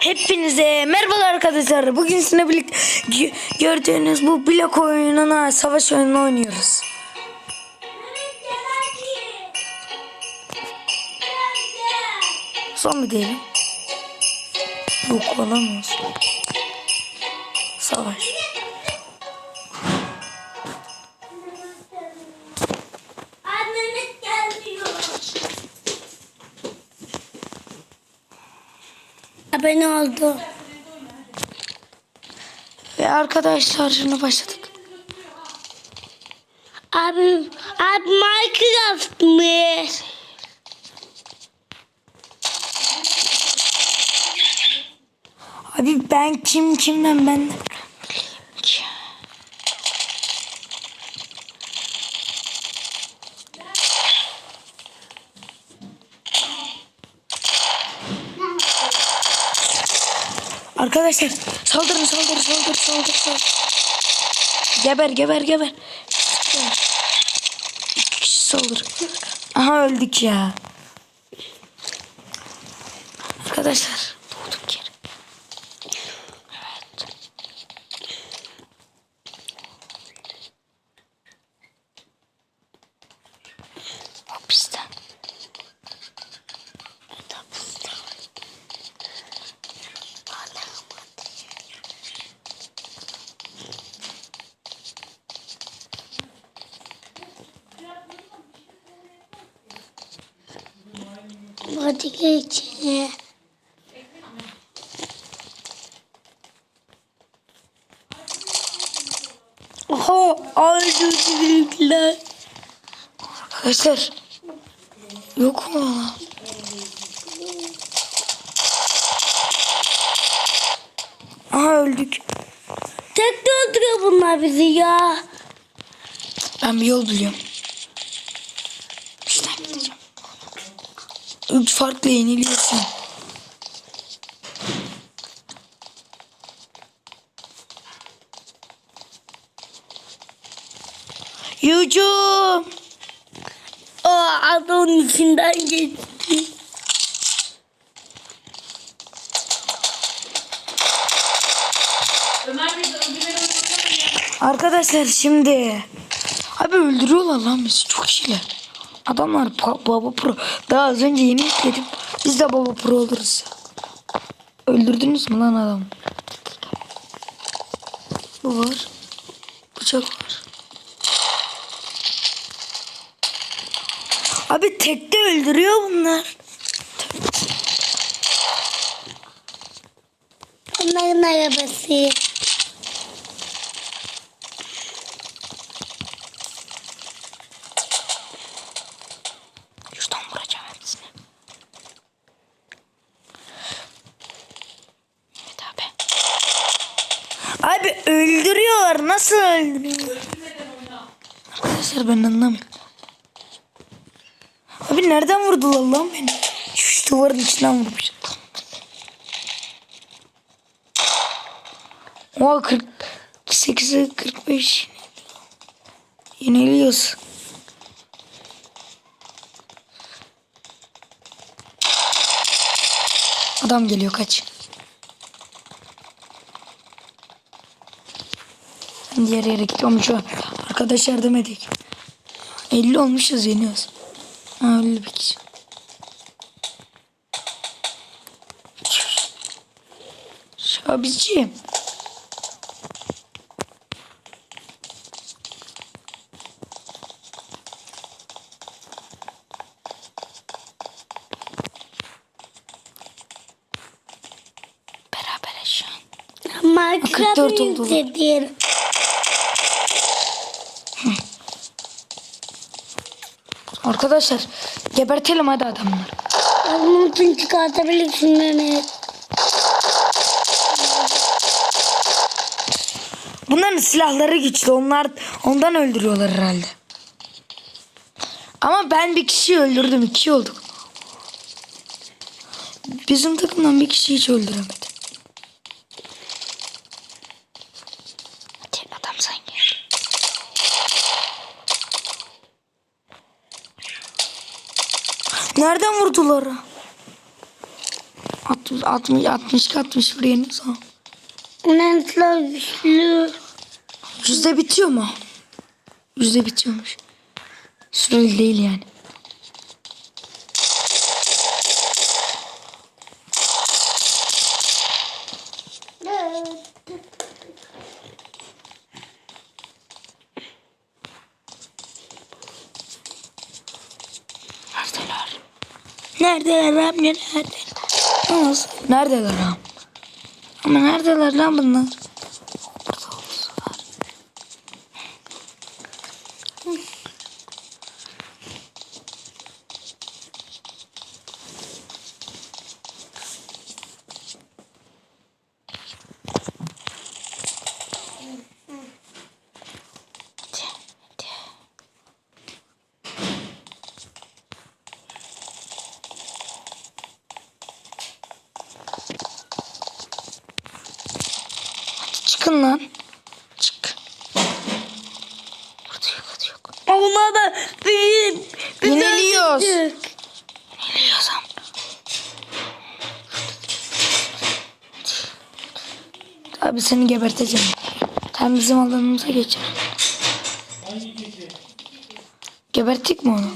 Hepinize merhabalar arkadaşlar. Bugün sizinle birlikte gö- gördüğünüz bu blok oyununa, savaş oyununu oynuyoruz. Son mu diyelim? Yok olamaz. Savaş. Abone oldu. Ve arkadaşlar şimdi başladık. Abi, abi Minecraft mı? Abi ben kim kimden ben Arkadaşlar saldırın saldır saldır saldır saldır. Geber geber geber. İki kişi saldır. Aha öldük ya. Arkadaşlar doğduk yere. Evet. Hapisten. Evet hapisten. Hadi geçin. Oha öldürdüler. Arkadaşlar. Yok mu? Aha öldük. Tek de öldürüyor bunlar bizi ya. Ben bir yol biliyorum. İşte gideceğim. Üç farklı yeniliyorsun. Hücum. O adamın içinden geçti. Arkadaşlar şimdi abi öldürüyorlar lan bizi çok kişiler. Adamlar baba pro. Daha az önce yeni yükledim. Biz de baba pro oluruz. Öldürdünüz mü lan adamı? Bu var. Bıçak var. Abi tekte öldürüyor bunlar. Onların arabası. Şuradan vuracağım hepsini. Evet abi. Abi öldürüyorlar. Nasıl öldürüyorlar? Arkadaşlar ben anlamıyorum. Nereden vurdular lan beni? Şu duvarın içinden vurmuş. Oha 48'e 45 yeniliyoruz. Adam geliyor kaç. Diğer yere gidiyorum şu an. Arkadaşlar demedik. 50 olmuşuz yeniyoruz. Öyle bir kişi. Şabiciğim. Beraber şu an. 44 Arkadaşlar gebertelim hadi adamları. Adamın için çıkartabilirsin Mehmet. Bunların silahları güçlü. Onlar ondan öldürüyorlar herhalde. Ama ben bir kişiyi öldürdüm. iki olduk. Bizim takımdan bir kişi hiç öldüremedi. Hadi adam sen gel. Nereden vurdular? 60 60 62 61 yeniyoruz ama. Netler güçlü. Yüzde bitiyor mu? Yüzde bitiyormuş. Süreli değil yani. Neredeler? Neredeler lan? Neredeler? Nasıl? Neredeler lan? Ama neredeler lan bunlar? Burada olsalar. Çıkın lan. Çık. Burada yok, burada yok. Ona da büyük. Yeniliyoruz. Büyük. Biliyorsam. Abi seni geberteceğim. Sen bizim alanımıza geçer. Geberttik mi onu?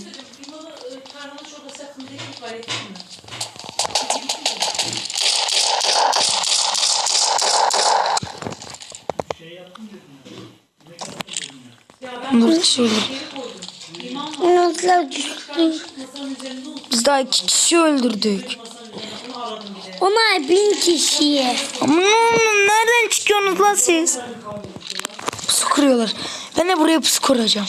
Dur şöyle. Güçlü. Biz daha iki kişi öldürdük. Onlar bin kişiye. Aman nereden çıkıyorsunuz lan siz? Pusu kuruyorlar. Ben de buraya pusu kuracağım.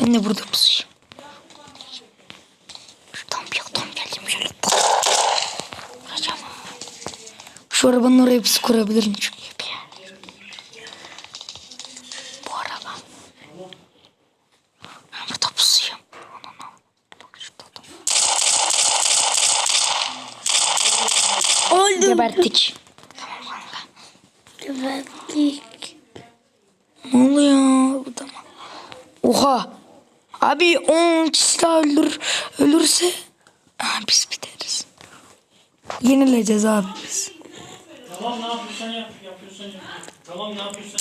Ben de burada pusuyum. Şuradan bir adam geldim şöyle. Kuracağım. Şu arabanın oraya pusu kurabilirim çünkü. Bir yer. Bu araba. Ben burada pusuyum. Anam. Bak şurada adam. Öldüm. Geberttik. Geberttik. Ne oluyor bu da mı? Oha. Abi 10 kişi daha ölür, ölürse Aa, biz biteriz. Yenileceğiz abi biz. Tamam ne yapıyorsan yap, yapıyorsan yap. Tamam ne yapıyorsan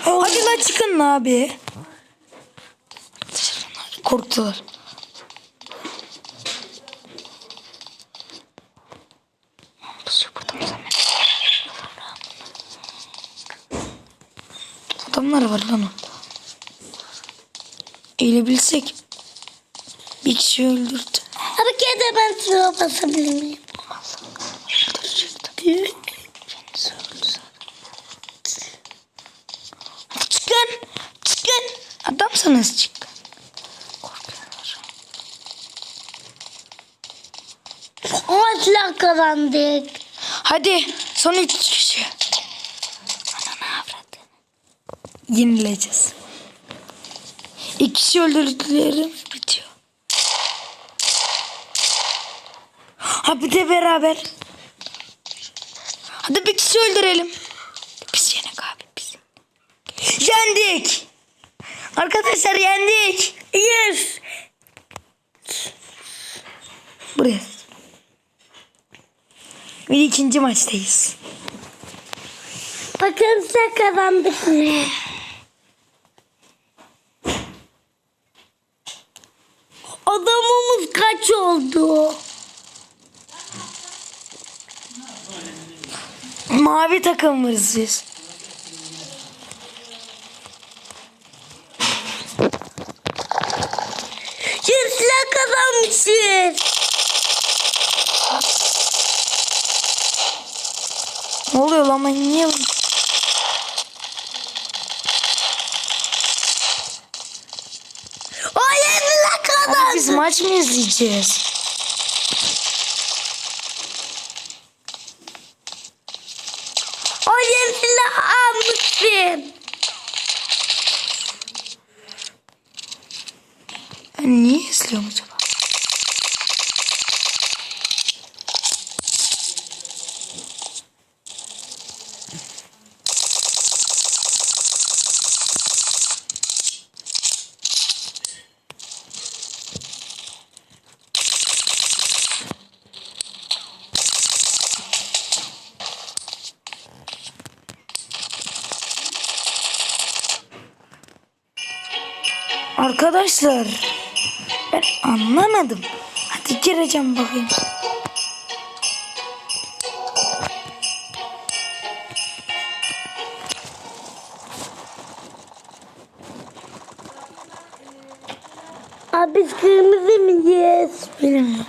Hadi la çıkın abi. Korktular. Adamlar var lan orada. Eğilebilsek. Bir kişi öldürdü. Abi kere ben sıra basabilir miyim? Çıkın. Çıkın. Adamsanız çıkın. Korkuyorlar. Maçla kazandık. Hadi son üç kişi. Ananı avradı. Yenileceğiz. İki kişi öldürdüklerim bitiyor. Ha bir de beraber. Hadi bir kişi öldürelim. Biz yenek abi biz. Yendik. Arkadaşlar yendik. Yes. Buraya. Bir ikinci maçtayız. Bakın size kazandık ne? Adamımız kaç oldu? Mavi takımız biz. Yüzle kazanmışız. Ne oluyor lan ben niye? O yüzle Abi biz kazandık. maç mı izleyeceğiz? Не сломать его. Arkadaşlar ben anlamadım. Hadi gireceğim bakayım. Abi kırmızı mıyız? Bilmiyorum.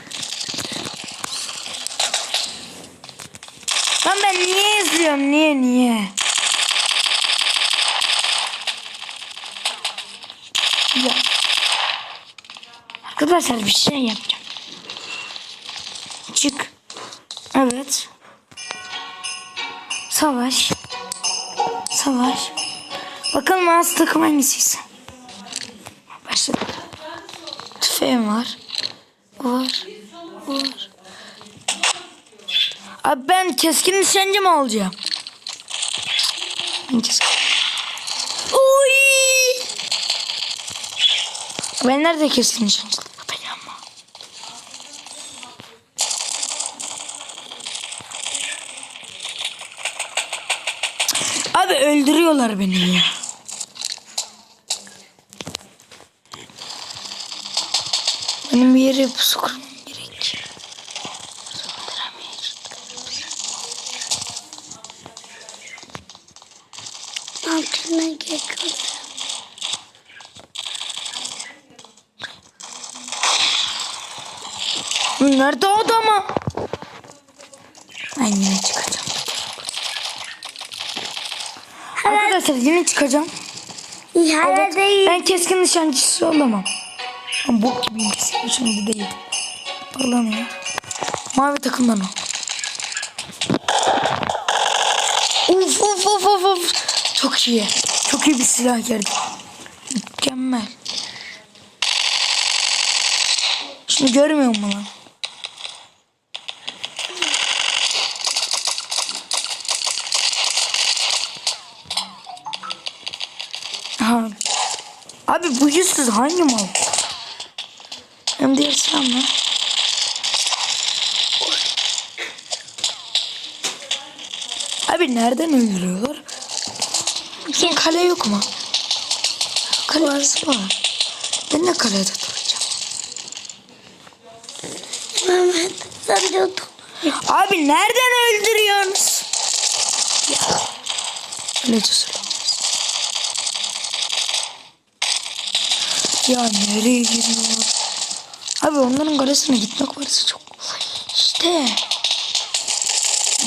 Lan ben niye izliyorum? Niye niye? Arkadaşlar bir şey yapacağım. Çık. Evet. Savaş. Savaş. Bakalım az takım hangisiyse. Başladık. Tüfeğim var. Var. Var. Abi ben keskin nişancı mı olacağım? Keskin. Oy! Ben nerede keskin nişancılık yapacağım? Abi öldürüyorlar beni ya. Benim bir yere gerek. Altına geçiyor. Nerede o adamı? Ben yine çıkacağım. Arkadaşlar yine çıkacağım. İhale değil. Ben keskin nişancısı olamam. Ben bok gibiyim keskin nişancı değil. Parlamıyor. Mavi takımdan o. Uf uf uf uf uf. Çok iyi. Çok iyi bir silah geldi. Mükemmel. Şunu görmüyor musun lan? Aha. Abi bu yüzsüz hangi mal? Hem diğer silah mı? Abi nereden öldürüyorlar? Bizim kale yok mu? Kale var. var. Ben de kalede duracağım. Mehmet sen de otur. Abi nereden öldürüyorsunuz? Ya. Öyle cesur Ya nereye giriyor? Abi onların kalesine gitmek varsa çok. İşte.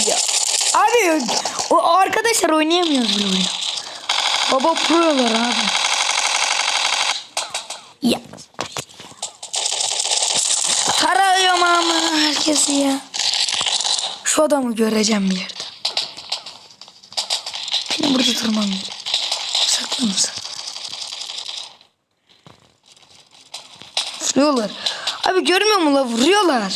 Ya. Abi o arkadaşlar oynayamıyoruz bile oyunu. Baba prolar abi. Ya. Tarıyorum ama herkesi ya. Şu adamı göreceğim bir yerde. Benim burada durmam gerek. Saklanın Vuruyorlar. Abi görmüyor musun la vuruyorlar.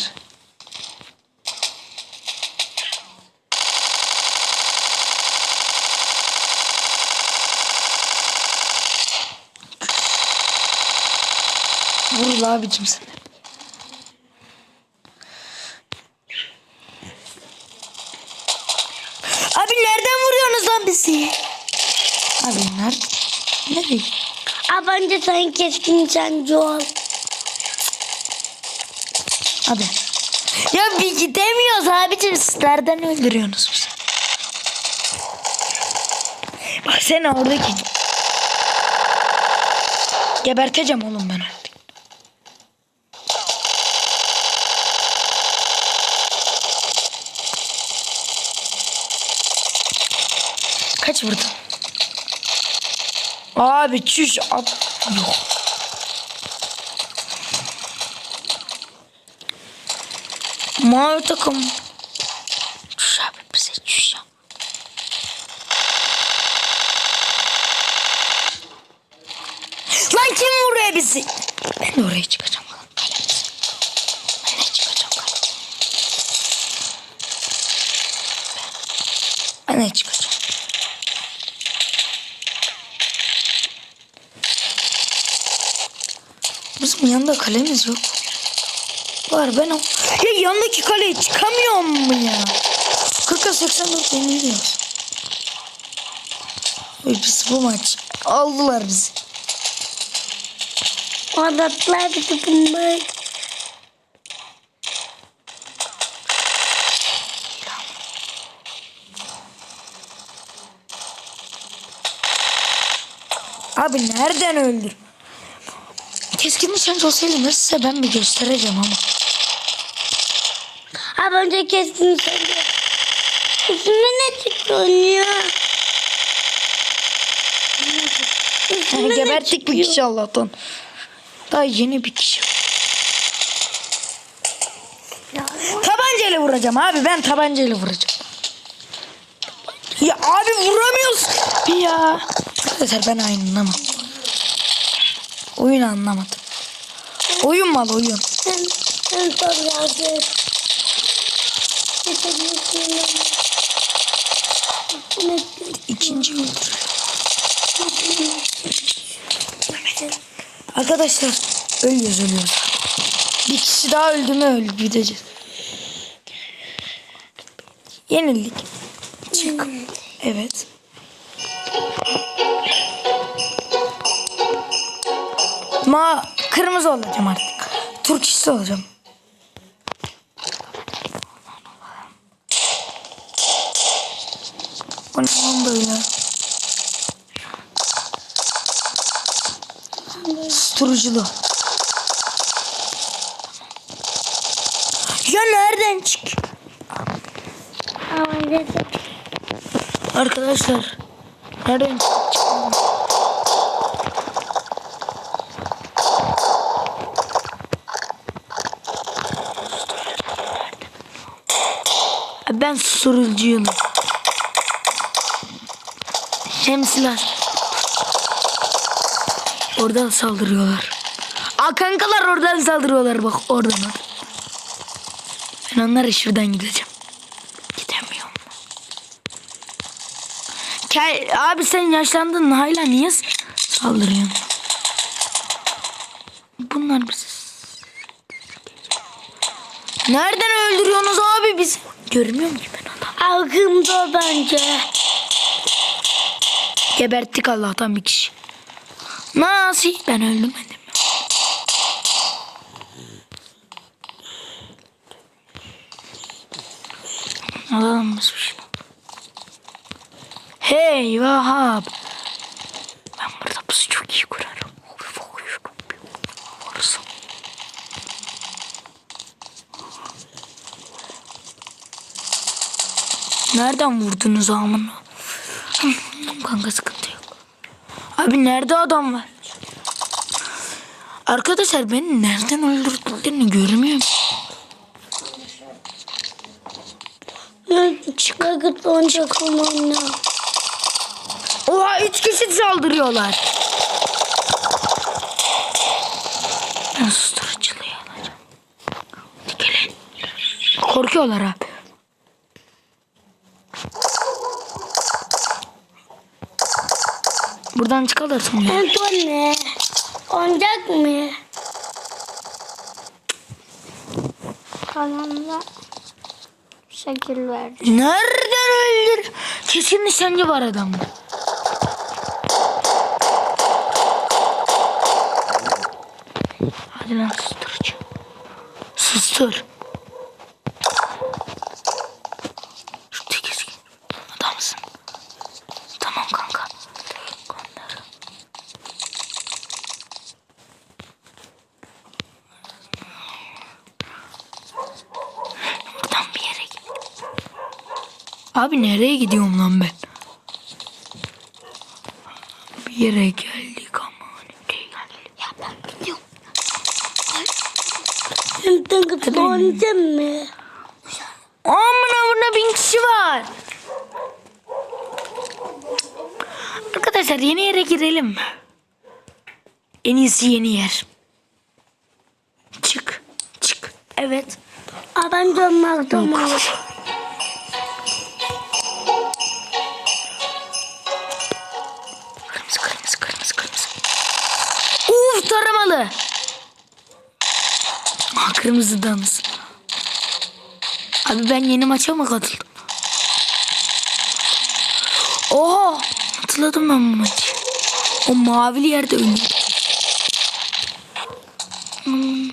Vur la abicim sen. Abi nereden vuruyorsunuz lan bizi? Abi nerede? Nereye? Abi önce sen keskin nişancı ol. Abi. Ya bir gidemiyoruz abicim siz nereden öldürüyorsunuz? Bak sen oradaki. Geberteceğim oğlum ben artık. Kaç vurdun? Abi çüş at. Yok. Mavi takım. Çüş abi bize çüş ya. Lan kim vuruyor bizi? Ben de oraya çıkacağım. Ben de çıkacağım. Bizim yanında kalemiz yok. Var ben o. Ya yanındaki kaleye çıkamıyor mu ya? 40'a 84 yeniliyoruz. Biz bu maç aldılar bizi. Anlattılar bizi bunlar. Abi nereden öldür? Keskin nişancı olsaydı nasılsa ben bir göstereceğim ama. Abi önce kestin sen de. Üstüne ne çıktı onun ya? Yani geberttik bir kişi Allah'tan. Daha yeni bir kişi. Tabancayla vuracağım abi ben tabancayla vuracağım. Ya abi vuramıyoruz. Ya. Arkadaşlar ben anlamadım. Oyun anlamadım. Oyun mal oyun. İkinci öldür. Arkadaşlar ölüyoruz ölüyoruz. Bir kişi daha öldü mü öldü gideceğiz. Yenildik. Çık. Evet. Ma kırmızı olacağım artık. Türk işçisi olacağım. O ne lan böyle? Susturuculu. Ya nereden çık? Arkadaşlar. Nereden çık? Ben susturucuyum. Şemsiler. Oradan saldırıyorlar. Aa kankalar oradan saldırıyorlar bak oradan. oradan. Ben onlara şuradan gideceğim. Gidemiyorum. Kel, abi sen yaşlandın hala niye saldırıyorsun? Bunlar bizi... Nereden öldürüyorsunuz abi biz? Görmüyorum ki ben adam. Aklımda bence. Geberttik Allah'tan bir kişi. Nasıl? Ben öldürmedim. Adammış bir Hey Vahap. Ben burada pusu çok iyi kurarım. Nereden vurdunuz amına? Kanka sıkıntı yok. Abi nerede adam var? Arkadaşlar beni nereden öldürdüklerini görmüyorum. Çıkart oyuncak olmam Oha üç kişi saldırıyorlar. Gelin. Korkuyorlar abi. Buradan son ne? Oyuncak mı? Kanalına şekil verdi. Nereden öldür? Kesin nişancı var adamda. Hadi lan susturucu. Sustur. Şu tekiz adamsın. Tamam kanka. Gönder. Buradan bir yere git. Abi nereye gidiyorum lan ben? Bir yere geldik ama? Ya ben gidiyorum. Sen takıp oynayacak mı? Amına burada bin kişi var. Arkadaşlar yeni yere girelim? En iyisi yeni yer. Çık. Çık. Evet. Aa ben dönmek dönmek. Kırmızı dans. Abi ben yeni maça mı katıldım? Oha! Hatırladım ben bu maçı. O mavili yerde ölüyor. Hmm.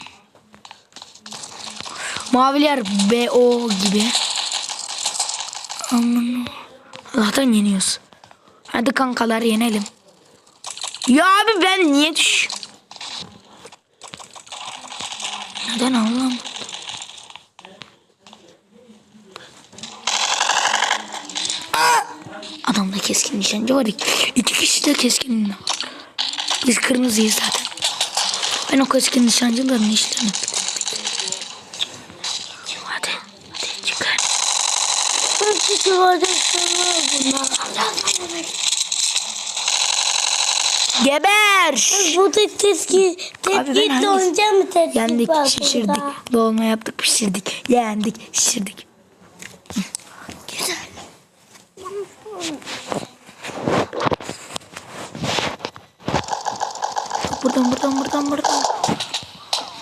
Mavili yer BO gibi. Aman Allah'tan yeniyoruz. Hadi kankalar yenelim. Ya abi ben niye düşüyorum? Neden? Aa! Adamda keskin nişancı var. İki kişi de keskin. Biz kırmızıyız zaten. Ben o keskin nişancıların işlerini Hadi. Hadi çıkar. Bu kişi bunlar. Geber. Bu da tepki, Abi ben tepki hangisi- donca mı tepki Yendik, şişirdik. Dolma yaptık, pişirdik. Yendik, şişirdik. Güzel. Buradan, buradan, buradan, buradan.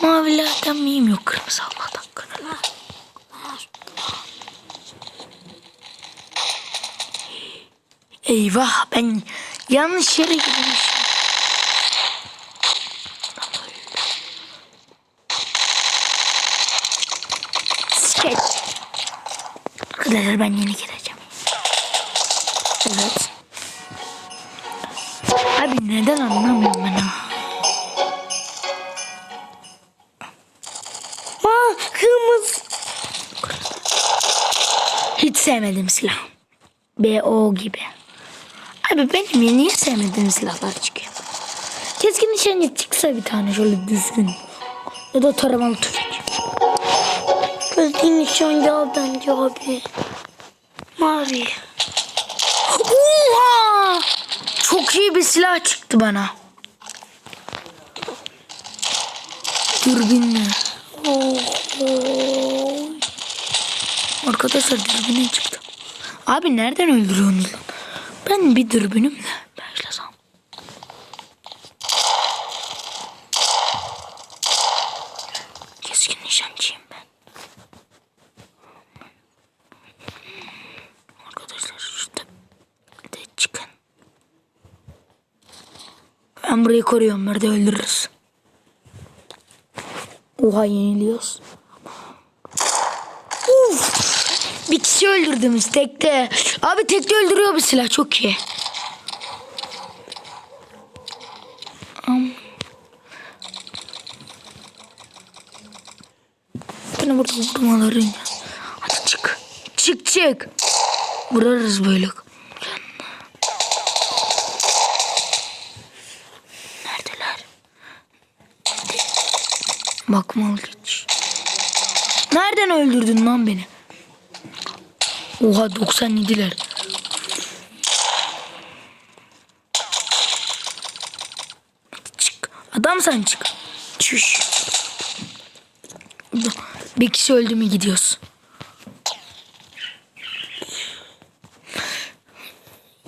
Mavilerden miyim yok kırmızı Allah'tan kırmızı. Eyvah ben yanlış yere gitmişim. Arkadaşlar ben yeni gireceğim. Evet. Abi neden anlamıyorum ben ha? Aa, kırmızı. Hiç sevmedim silah. BO gibi. Abi benim ya niye sevmediğim silahlar çıkıyor? Keskin nişancı çıksa bir tane şöyle düzgün. Ya da taramalı tüfek. Gözlüğün nişancı al bence abi. Mavi. Oha! Çok iyi bir silah çıktı bana. Dürbünle. Arkadaşlar dürbüne çıktı. Abi nereden öldürüyorsunuz lan? Ben bir dürbünümle başlasam. Keskin nişancıyım ben. Arkadaşlar işte de çıkın. Ben burayı koruyorum. Nerede öldürürüz. Oha yeniliyoruz. Uf. Bir kişi öldürdünüz tekte. Abi tekte öldürüyor bu silah çok iyi. Beni burada vurmaları. Hadi çık. Çık çık. Vurarız böyle. Bakma geç. Nereden öldürdün lan beni? Oha 97'ler. Çık. Adam sen çık. Çüş. Bir kişi öldü mü gidiyoruz.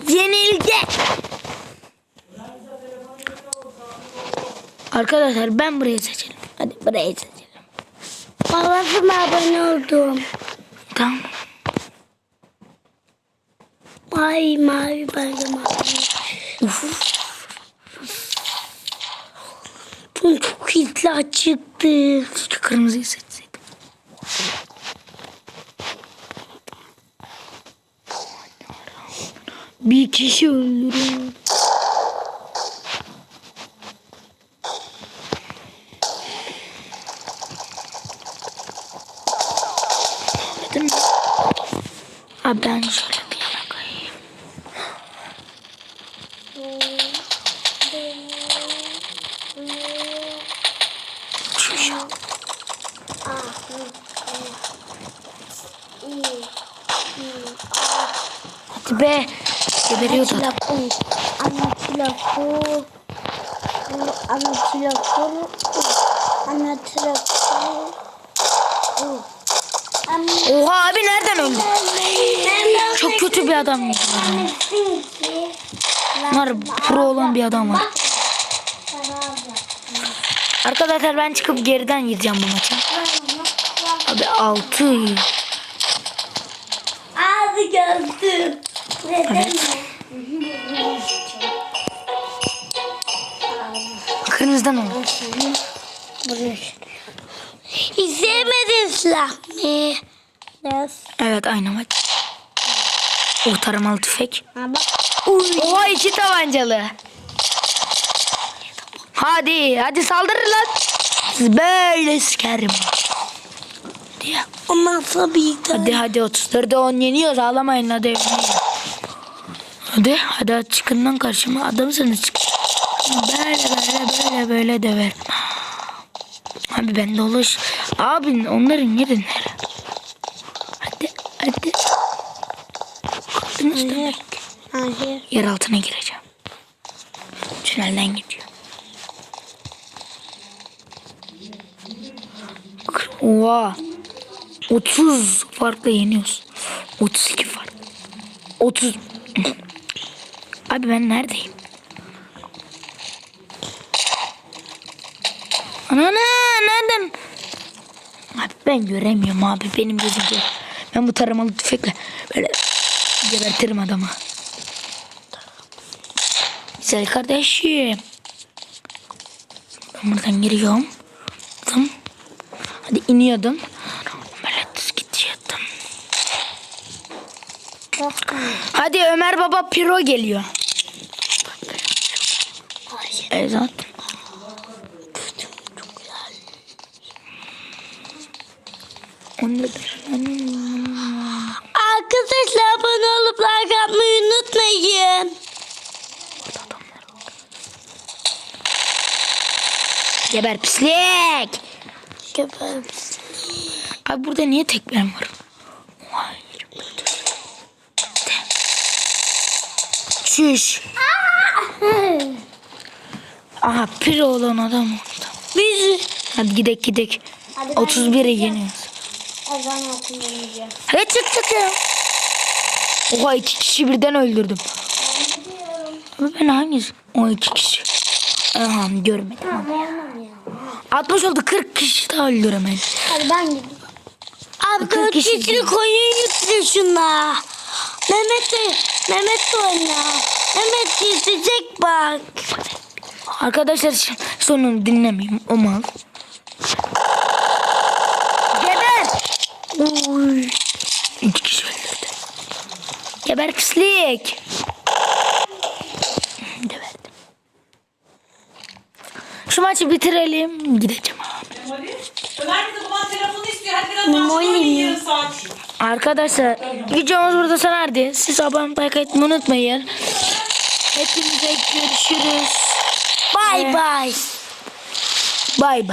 Yenildi. Arkadaşlar ben burayı seçelim. Burayı seçelim. Babasıma abone oldum. Tamam. Mavi mavi ben de mavi. Bu çok hitler çıktı. Keşke kırmızıyı seçseydim. Bir kişi öldürüyor. Ben şöyle bir yana kayayım. Çüş. Hadi be. Geberiyor da. Telefon. Ana telefon. Ana telefon. Ana telefon. Oha abi nereden öldü? Çok kötü bir adam. Bunlar pro olan bir adam var. Arkadaşlar ben çıkıp geriden gireceğim bu maça. Abi 6. Ağzı gördüm. Neden Kırmızıdan oldu. Hiç silah mı? Yes. Evet aynı maç. O taramalı tüfek. Ha bak. Oha iki tabancalı. Hadi hadi saldır lan. Siz böyle sikerim. Hadi ya. Ondan sonra bir tane. Hadi hadi 34'e 10 yeniyoruz ağlamayın hadi evine. Hadi hadi hadi çıkın lan karşıma adamsınız çık. Böyle böyle böyle böyle döver. Abi ben dolaş. Abi onların yeri nere? Hadi hadi. Korktunuz demek. Hayır. Yer altına gireceğim. Tünelden gidiyor. Oha. 30 farkla yeniyoruz. 32 fark. 30. Abi ben neredeyim? Ana nereden? Abi ben göremiyorum abi benim gözüm görüyor. Ben bu taramalı tüfekle böyle gebertirim adamı. Güzel kardeşim. Ben buradan giriyorum. Tamam. Hadi iniyordum. Böyle düz gidiyordum. Hadi Ömer Baba Piro geliyor. Evet. Ondadır. Arkadaşlar abone olup like atmayı unutmayın. Geber pislik. Geber. Abi burada niye tek ben varım? De. Şuş. Aha pir olan adam orada. Biz Hadi gidek gidek. 31'e yeniyoruz. Ezan okuyacağım. Hadi çık çık ya. Oha iki kişi birden öldürdüm. Abi ben hangisi? O iki kişi. Aha görmedim. 60 oldu 40 kişi daha öldüremedim. Hadi ben gideyim. Abi Kırk dört kişi kişilik koyun yuttu şuna. Mehmet de, Mehmet de oyna. Mehmet yetecek bak. Arkadaşlar sonunu dinlemeyeyim. O mal. Geber. Uy. İki kişi öldürdü. Geber pislik. Geberdim. Şu maçı bitirelim. Gideceğim abi. Ömer de baban telefonu istiyor. Hadi biraz mi? yarım saat. Arkadaşlar videomuz burada sona erdi. Siz abone like etmeyi unutmayın. Hepinize görüşürüz. Bay bay. Bay bay.